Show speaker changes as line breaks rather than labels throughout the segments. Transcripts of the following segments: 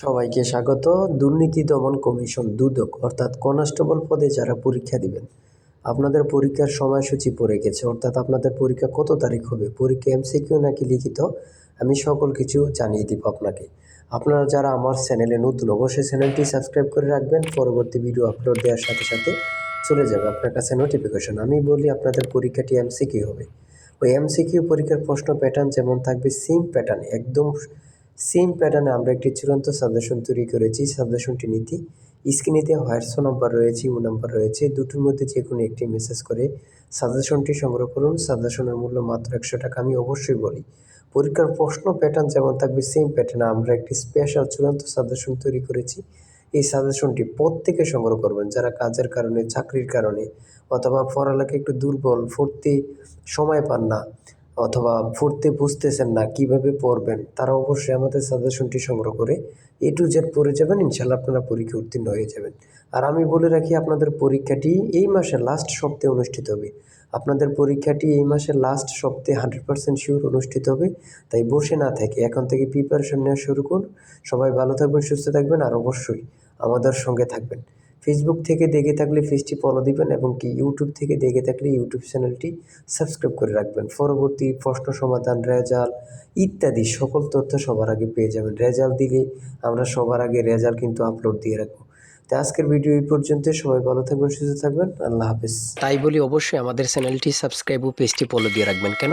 সবাইকে স্বাগত। দুর্নীতি দমন কমিশন দুদক, অর্থাৎ কনস্টেবল পদে যারা পরীক্ষা দিবেন। আপনাদের পরীক্ষার সময়সূচি পড়ে গেছে, অর্থাৎ আপনাদের পরীক্ষা কত তারিখ হবে? পরীক্ষা এমসিকিউ নাকি লিখিত? আমি সকল কিছু জানিয়ে দিব আপনাকে। আপনারা যারা আমার চ্যানেলে নতুন, অবশ্যই চ্যানেলটি সাবস্ক্রাইব করে রাখবেন। পরবর্তী ভিডিও আপলোড দেওয়ার সাথে সাথে চলে যাবে আপনার কাছে নোটিফিকেশন। আমি বলি আপনাদের পরীক্ষাটি এমসিকিউ হবে। ওই এমসিকিউ পরীক্ষার প্রশ্ন প্যাটার্ন যেমন থাকবে সেম প্যাটার্ন একদম সেম প্যাটার্নে আমরা একটি চূড়ান্ত সাজেশন তৈরি করেছি। সাজেশনটি নীতি। স্ক্রিনে দেওয়া হোয়াটসঅ্যাপ নাম্বার রয়েছে ইমো নাম্বার রয়েছে। দুটোর মধ্যে যে কোনো একটি মেসেজ করে সাজেশনটি সংগ্রহ করুন। সাজেশনের মূল্য মাত্র একশো টাকা, আমি অবশ্যই বলি। পরীক্ষার প্রশ্ন প্যাটার্ন যেমন থাকবে সেম প্যাটার্নে আমরা একটি স্পেশাল চূড়ান্ত সাজেশন তৈরি করেছি। এই সাজেশনটি প্রত্যেকে সংগ্রহ করবেন, যারা কাজের কারণে, চাকরির কারণে, অথবা পড়ালেখা একটু দুর্বল ফুর্তি সময় পান না। অথবা পড়তে বুঝতেছেন না কীভাবে পড়বেন, তারা অবশ্যই আমাদের সাজেশনটি সংগ্রহ করে এ টু জেড পড়ে যাবেন, ইনশাল্লাহ আপনারা পরীক্ষা উত্তীর্ণ হয়ে যাবেন। আর আমি বলে রাখি, আপনাদের পরীক্ষাটি এই মাসের লাস্ট সপ্তাহে অনুষ্ঠিত হবে। আপনাদের পরীক্ষাটি এই মাসের লাস্ট সপ্তাহে হান্ড্রেড পার্সেন্ট শিওর অনুষ্ঠিত হবে। তাই বসে না থেকে এখন থেকে প্রিপারেশন নেওয়া শুরু করুন। সবাই ভালো থাকবেন, সুস্থ থাকবেন, আর অবশ্যই আমাদের সঙ্গে থাকবেন। ফেসবুক থেকে দেখে থাকলে পেজটি ফলো দিবেন এবং কি ইউটিউব থেকে দেখে থাকলে ইউটিউব চ্যানেলটি সাবস্ক্রাইব করে রাখবেন। পরবর্তী প্রশ্ন, সমাধান, রেজাল্ট ইত্যাদি সকল তথ্য সবার আগে পেয়ে যাবেন। রেজাল্ট দিলে আমরা সবার আগে রেজাল্ট কিন্তু আপলোড দিয়ে রাখব। তো আজকের ভিডিও এই পর্যন্ত। সবাই ভালো থাকবেন, সুস্থ থাকবেন। আল্লাহ হাফেজ।
তাই বলি অবশ্যই আমাদের চ্যানেলটি সাবস্ক্রাইব ও পেজটি ফলো দিয়ে রাখবেন। কেন?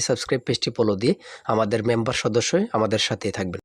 সাবস্ক্রাইব পেজটি ফলো দিয়ে আমাদের মেম্বার সদস্য আমাদের সাথে থাকবেন।